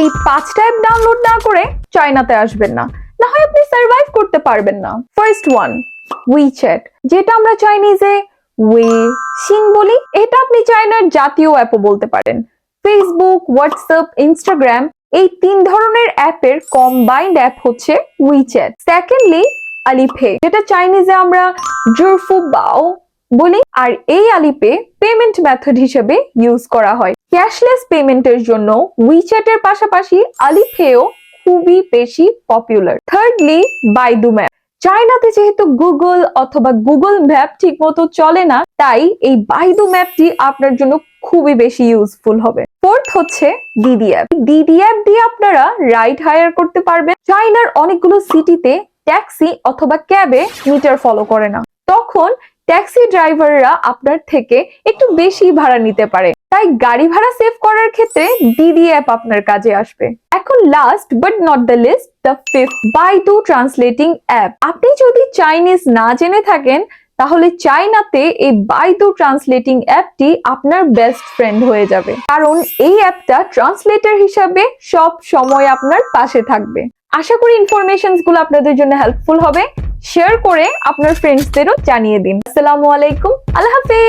এই পাঁচটা app download না করে চায়নাতে আসবেন না। না হয় আপনি সার্ভাইভ করতে পারবেন না। ফার্স্ট ওয়ান উইচ্যাট যেটা আমরা চাইনিজে ওয়ে শিং বলি। এটা আপনি চায়নার জাতীয় অ্যাপও বলতে পারেন। ফেসবুক হোয়াটসঅ্যাপ ইনস্টাগ্রাম এই তিন ধরনের অ্যাপের কম্বাইন্ড অ্যাপ হচ্ছে উইচ্যাট সেকেন্ডলি আলিপে যেটা চাইনিজে আমরা জুরফু বাও বলি। আর এই আলিপে পেমেন্ট মেথড হিসেবে ইউজ করা হয়। ক্যাশলেস পেমেন্টের জন্য উইচ্যাটের পাশাপাশি আলিপেও খুবই বেশি পপুলার থার্ডলি বাইদু ম্যাপ চায়নাতে যেহেতু গুগল অথবা গুগল ম্যাপ ঠিক মতো চলে না, তাই এই বাইদু ম্যাপটি আপনার জন্য খুবই বেশি ইউজফুল হবে। ফোর্থ হচ্ছে ডিডি অ্যাপ ডিডি অ্যাপ দিয়ে আপনারা রাইড হায়ার করতে পারবেন। চায়নার অনেকগুলো সিটিতে ট্যাক্সি অথবা ক্যাবে মিটার ফলো করে না। তখন ট্যাক্সি ড্রাইভাররা আপনার থেকে একটু বেশি ভাড়া নিতে পারে। তাই গাড়ি ভাড়া সেভ করার ক্ষেত্রে ডিডি অ্যাপ আপনার কাজে আসবে। এখন last but not the least the fifth Baidu translating app আপনি যদি চাইনিজ না জেনে থাকেন, তাহলে চাইনাতে এই বাইদু ট্রান্সলেটিং অ্যাপটি আপনার বেস্ট ফ্রেন্ড হয়ে যাবে। কারণ এই অ্যাপটা ট্রান্সলেটার হিসাবে সব সময় আপনার পাশে থাকবে। আশা করি ইনফরমেশনসগুলো আপনাদের জন্য হেল্পফুল হবে। শেয়ার করে আপনার ফ্রেন্ডসদেরও জানিয়ে দিন। আসসালামু আলাইকুম। আল্লাহ হাফেজ।